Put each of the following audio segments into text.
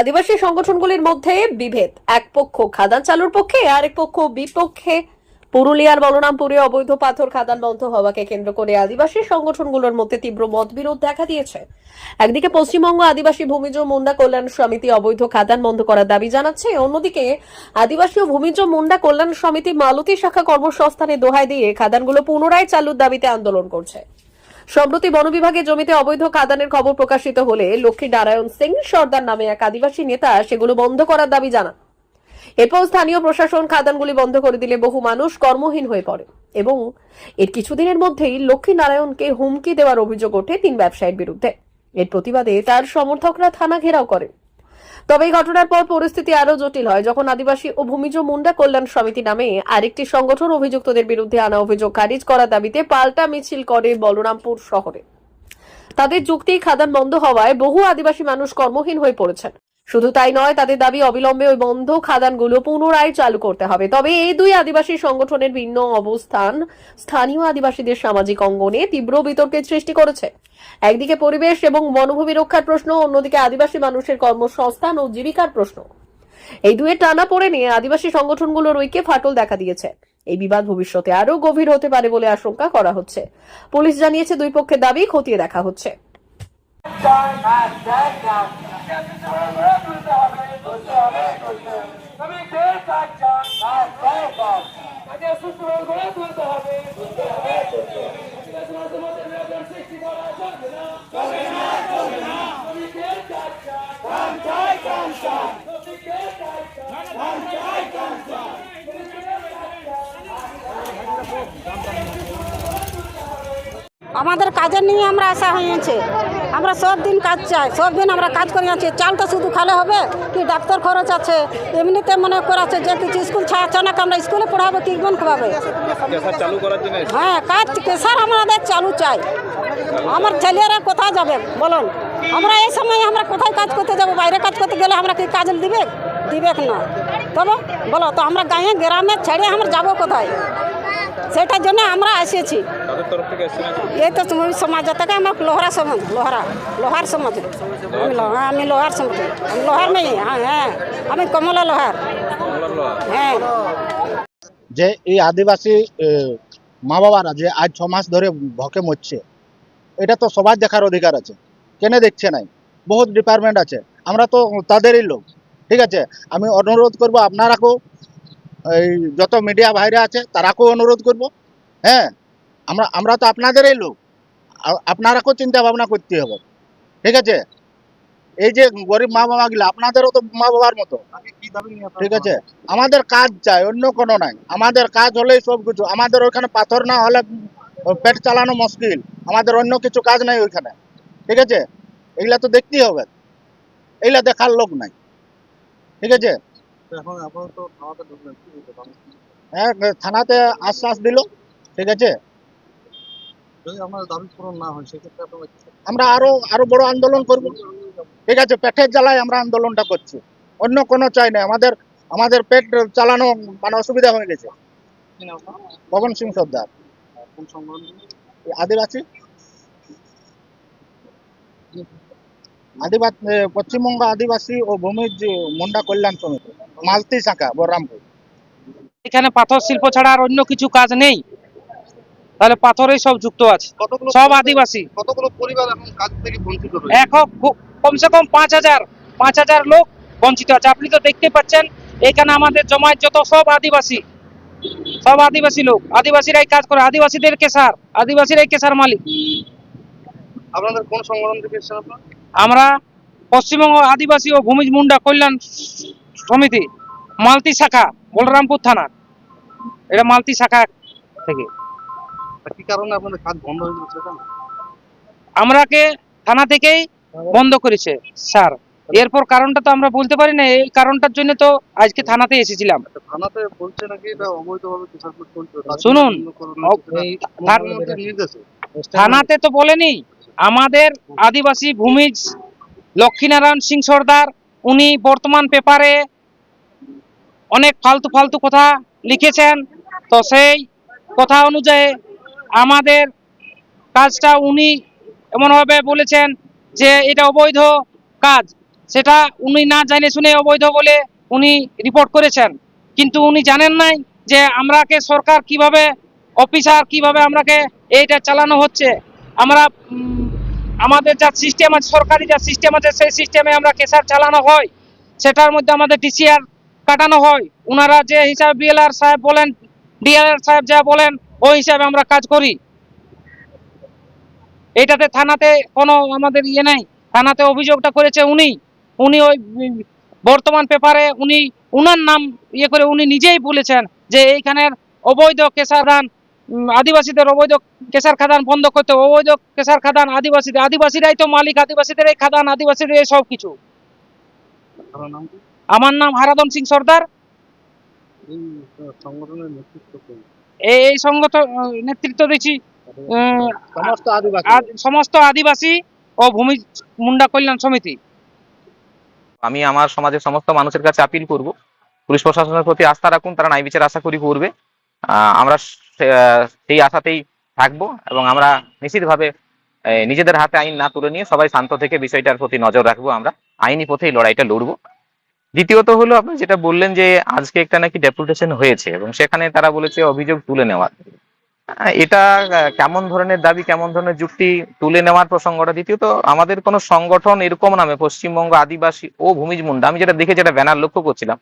আদিবাসী সংগঠনগুলির মধ্যে বিভেদ। এক পক্ষ খাদান চালুর পক্ষে, আরেক পক্ষ বিপক্ষে। পুরুলিয়ার বলরামপুরে অবৈধ পাথর খাদান বন্ধ হওয়াকে কেন্দ্র করে আদিবাসী সংগঠনগুলোর মধ্যে তীব্র মতবিরোধ দেখা দিয়েছে। একদিকে পশ্চিমবঙ্গ আদিবাসী ভূমিজ মুন্ডা কল্যাণ সমিতি অবৈধ খাদান বন্ধ করার দাবি জানাচ্ছে, অন্যদিকে আদিবাসী ও ভূমিজ মুন্ডা কল্যাণ সমিতি মালতী শাখা কর্মসংস্থানে দোহাই দিয়ে খাদানগুলো পুনরায় চালুর দাবিতে আন্দোলন করছে। সম্প্রতি বন বিভাগের জমিতে অবৈধ খাদানের খবর প্রকাশিত হলে লক্ষ্মী নারায়ণ সিং সর্দার নামে এক আদিবাসী নেতা সেগুলো বন্ধ করার দাবি জানান। এরপর স্থানীয় প্রশাসন খাদানগুলি বন্ধ করে দিলে বহু মানুষ কর্মহীন হয়ে পড়ে এবং এর কিছুদিনের মধ্যেই লক্ষ্মী নারায়ণকে হুমকি দেওয়ার অভিযোগ ওঠে তিন ব্যবসায়ীর বিরুদ্ধে। এর প্রতিবাদে তার সমর্থকরা থানা ঘেরাও করে। তবে এই ঘটনার পর পরিস্থিতি আরও জটিল হয়। যখন আদিবাসী ও ভূমিজ মুন্ডা কল্যাণ সমিতি নামে আরেকটি সংগঠন অভিযুক্তদের বিরুদ্ধে আনা অভিযোগ খারিজ করার দাবিতে পাল্টা মিছিল করে বলরামপুর শহরে। তাদের যুক্তি খাদান বন্ধ হওয়ায় বহু আদিবাসী মানুষ কর্মহীন হয়ে পড়েছেন। শুধু তাই নয়, তাদের দাবি অবিলম্বে ওই বন্ধ খাদানগুলো পুনরায় চালু করতে হবে। তবে এই দুই আদিবাসী সংগঠনের ভিন্ন অবস্থান স্থানীয় আদিবাসীদের সামাজিক অঙ্গনে তীব্র বিতর্কের সৃষ্টি করেছে। একদিকে পরিবেশ এবং বনভূমি রক্ষার প্রশ্ন, অন্যদিকে আদিবাসী মানুষের কর্মসংস্থান ও জীবিকার প্রশ্ন। এই দুয়ের টানা পড়ে নিয়ে আদিবাসী সংগঠনগুলোর ঐক্যে ফাটল দেখা দিয়েছে। এই বিবাদ ভবিষ্যতে আরও গভীর হতে পারে বলে আশঙ্কা করা হচ্ছে। পুলিশ জানিয়েছে, দুই পক্ষের দাবি খতিয়ে দেখা হচ্ছে। আমাদের কাজের নিয়ে আমরা আসা হয়েছে। আমরা সব দিন কাজ চাই সব দিন আমরা কাজ করে আছি। চালটা শুধু খালে হবে কি ডাক্তার খরচ আছে? এমনিতে মনে করাচ্ছে যে কিছু স্কুল ছাড়া না আমরা স্কুলে পড়াবো কি খাওয়াবে জন্য হ্যাঁ কাজ কেসার আমাদের চালু চাই। আমার ছেলেরা কোথায় যাবে বলুন? আমরা এই সময় আমরা কোথায় কাজ করতে যাব? বাইরে কাজ করতে গেলে আমরা কি কাজ দিবে? দিবে না? তবে বলো তো আমরা গাঁয়ে গ্রামে ছেড়ে আমরা যাব কোথায়? সেটার জন্য আমরা এসেছি এই তো তুমি সমাজ থেকে আমার লোহরা সমাজ লোহরা লোহার সমাজ। আমি হ্যাঁ, আমি লোহার সমাজ। আমি লোহার নেই হ্যাঁ হ্যাঁ। আমি কমলা লোহার। হ্যাঁ। যে এই আদিবাসী মা বাবারা যে আজ ছ মাস ধরে ভকে মরছে এটা তো সবার দেখার অধিকার আছে। কেন দেখছে নাই? বহুত ডিপার্টমেন্ট আছে। আমরা তো তাদেরই লোক। ঠিক আছে? আমি অনুরোধ করব আপনারাকেও এই যত মিডিয়া ভাইরা আছে তারাকেও অনুরোধ করব। হ্যাঁ আমরা আমরা তো আপনাদেরই লোক। আপনারাকেও চিন্তা ভাবনা করতে হবে। ঠিক আছে? এই যে গরিব মা বাবাগুলো আপনাদেরও তো মা বাবার মতো। ঠিক আছে? আমাদের কাজ চাই অন্য কোনো নাই। আমাদের কাজ হলেই সব কিছু। আমাদের ওইখানে পাথর না হলে পেট চালানো মুশকিল। আমাদের অন্য কিছু কাজ নাই ওইখানে। ঠিক আছে? এগুলা তো দেখতেই হবে। এগুলা দেখার লোক নাই। ঠিক আছে? হ্যাঁ থানাতে আশ্বাস দিল ঠিক আছে? আমরা আরও আরও বড় আন্দোলন করব। ঠিক আছে পেটের জ্বালায় আমরা আন্দোলনটা করছি। অন্য কোনো চাই নাই আমাদের আমাদের পেট চালানো মানে অসুবিধা হয়ে গেছে। পবন সিং সর্দার। আদিবাসী? আদিবাসী পশ্চিমবঙ্গ আদিবাসী ও ভূমিজ মুন্ডা কল্যাণ সমিতি মালতি শাখা বলরামপুর এখানে পাথর শিল্প ছাড়া আর অন্য কিছু কাজ নেই। তাহলে পাথরেই সব যুক্ত আছে। কতগুলো সব আদিবাসী। কতগুলো পরিবার এখন কাজ থেকে বঞ্চিত এখন কমসে কম পাঁচ হাজার পাঁচ হাজার লোক বঞ্চিত আছে। আপনি তো দেখতে পাচ্ছেন এখানে আমাদের জমায়েত যত সব আদিবাসী সব আদিবাসী লোক। আদিবাসীরাই কাজ করে আদিবাসীদের কেসার আদিবাসীরাই কেসার মালিক। আপনাদের কোন সংগঠন থেকে এসেছেন আপনার? আমরা পশ্চিমবঙ্গ আদিবাসী ও ভূমিজ মুন্ডা কল্যাণ সমিতি মালতি শাখা বলরামপুর থানা। এটা মালতি শাখা থেকে। কি কারণে আপনাদের কাজ বন্ধ হয়ে গেছে আমরাকে থানা থেকেই বন্ধ করেছে স্যার। এরপর কারণটা তো আমরা বলতে পারি না এই কারণটার জন্য তো আজকে থানাতে এসেছিলাম। থানাতে বলছে নাকি এটা অবৈধভাবে চলছে শুনুন, থানাতে তো বলেনি আমাদের আদিবাসী ভূমিজ লক্ষ্মীনারায়ণ সিং সর্দার, উনি বর্তমান পেপারে অনেক ফালতু ফালতু কথা লিখেছেন। তো সেই কথা অনুযায়ী আমাদের কাজটা উনি এমনভাবে বলেছেন যে এটা অবৈধ কাজ। সেটা উনি না জানে শুনে অবৈধ বলে উনি রিপোর্ট করেছেন। কিন্তু উনি জানেন নাই যে আমরাকে সরকার কীভাবে অফিসার কীভাবে আমরাকে এইটা চালানো হচ্ছে। আমরা আমাদের যা সিস্টেম আছে সরকারি যা সিস্টেম আছে সেই সিস্টেমে আমরা কেসার চালানো হয়। সেটার মধ্যে আমাদের ডিসিআর কাটানো হয়। ওনারা যে হিসাবে বিএলআর সাহেব বলেন ডিএলআর সাহেব যা বলেন ওই হিসাবে আমরা কাজ করি। এটাতে থানাতে কোনো আমাদের ইয়ে নাই। থানাতে অভিযোগটা করেছে উনি। উনি ওই বর্তমান পেপারে উনি উনার নাম ইয়ে করে উনি নিজেই বলেছেন যে এইখানের অবৈধ উম, আদিবাসীদের অবৈধ কেসার খাদান বন্ধ করতে হবে। অবৈধ কেসার খাদান আদিবাসীদের আদিবাসীরাই তো মালিক আদিবাসীদের এই খাদান আদিবাসীদের এই সব কিছু। আমার নাম হারাদন সিং সর্দার। এই সংগঠনের নেতৃত্ব কোন এই এই সংগঠন নেতৃত্ব দিচ্ছি সমস্ত আদিবাসী। আদ- সমস্ত আদিবাসী ও ভূমি মুন্ডা কল্যাণ সমিতি। আমি আমার সমাজের সমস্ত মানুষের কাছে আপিল করব। পুলিশ প্রশাসনের প্রতি আস্থা রাখুন তারা ন্যায় বিচার আশা করি করবে। আমরা সেই আশাতেই থাকব এবং আমরা নিশ্চিতভাবে নিজেদের হাতে আইন না তুলে নিয়ে সবাই শান্ত থেকে বিষয়টার প্রতি নজর রাখব আমরা। আইনি পথেই লড়াইটা লড়বো। দ্বিতীয়ত হলো আপনি যেটা বললেন যে, আজকে একটা নাকি ডেপুটেশন হয়েছে এবং সেখানে তারা বলেছে অভিযোগ তুলে নেওয়ার। এটা কেমন ধরনের দাবি, কেমন ধরনের যুক্তি তুলে নেওয়ার প্রসঙ্গটা দ্বিতীয়ত আমাদের কোনো সংগঠন এরকম নামে পশ্চিমবঙ্গ আদিবাসী ও ভূমিজ মুন্ডা, আমি যেটা দেখে যেটা ব্যানার লক্ষ্য করছিলাম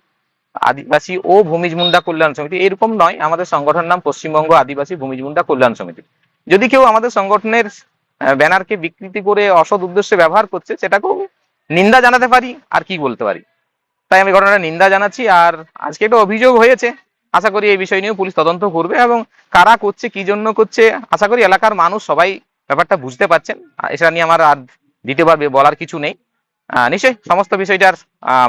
আদিবাসী ও ভূমিজ মুন্ডা কল্যাণ সমিতি, এরকম নয়, আমাদের সংগঠনের নাম পশ্চিমবঙ্গ আদিবাসী ভূমিজ মুন্ডা কল্যাণ সমিতি। যদি কেউ আমাদের সংগঠনের ব্যানারকে বিকৃতি করে অসৎ উদ্দেশ্যে ব্যবহার করছে, সেটাকেও নিন্দা জানাতে পারি, আর কি বলতে পারি? তাই আমি ঘটনাটা নিন্দা জানাচ্ছি, আর আজকে একটা অভিযোগ হয়েছে। আশা করি এই বিষয় নিয়েও পুলিশ তদন্ত করবে, এবং কারা করছে, কি জন্য করছে, আশা করি এলাকার মানুষ সবাই ব্যাপারটা বুঝতে পারছেন। এটা নিয়ে আমার আর দ্বিতীয়বার বলার কিছু নেই। নিশ্চয়ই সমস্ত বিষয়টার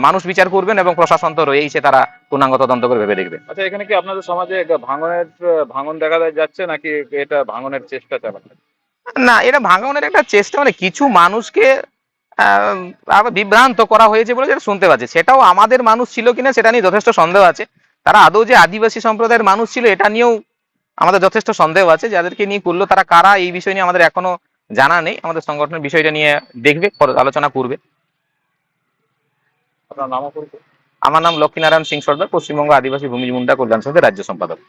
মানুষ বিচার করবেন এবং প্রশাসন তো রয়েইছে তারা পূর্ণাঙ্গ তদন্ত করে ভেবে দেখবে। আচ্ছা এখানে কি আপনাদের সমাজে ভাঙনের ভাঙন দেখা যাচ্ছে নাকি এটা ভাঙনের চেষ্টা চালাচ্ছে? না এটা ভাঙনের একটা চেষ্টা মানে কিছু মানুষকে বিভ্রান্ত করা হয়েছে বলে যেটা শুনতে পাচ্ছি। সেটাও আমাদের মানুষ ছিল কিনা সেটা নিয়ে যথেষ্ট সন্দেহ আছে। তারা আদৌ যে আদিবাসী সম্প্রদায়ের মানুষ ছিল এটা নিয়েও আমাদের যথেষ্ট সন্দেহ আছে। যাদেরকে নিয়ে করল তারা কারা এই বিষয় নিয়ে আমাদের এখনও জানা নেই। আমাদের সংগঠনের বিষয়টা নিয়ে দেখবে আলোচনা করবে। আপনার পরিচয় আমার নাম লক্ষ্মীনারায়ণ সিং সর্দার, পশ্চিমবঙ্গ আদিবাসী ভূমি মুন্ডা কল্যাণ সমিতির রাজ্য সম্পাদক।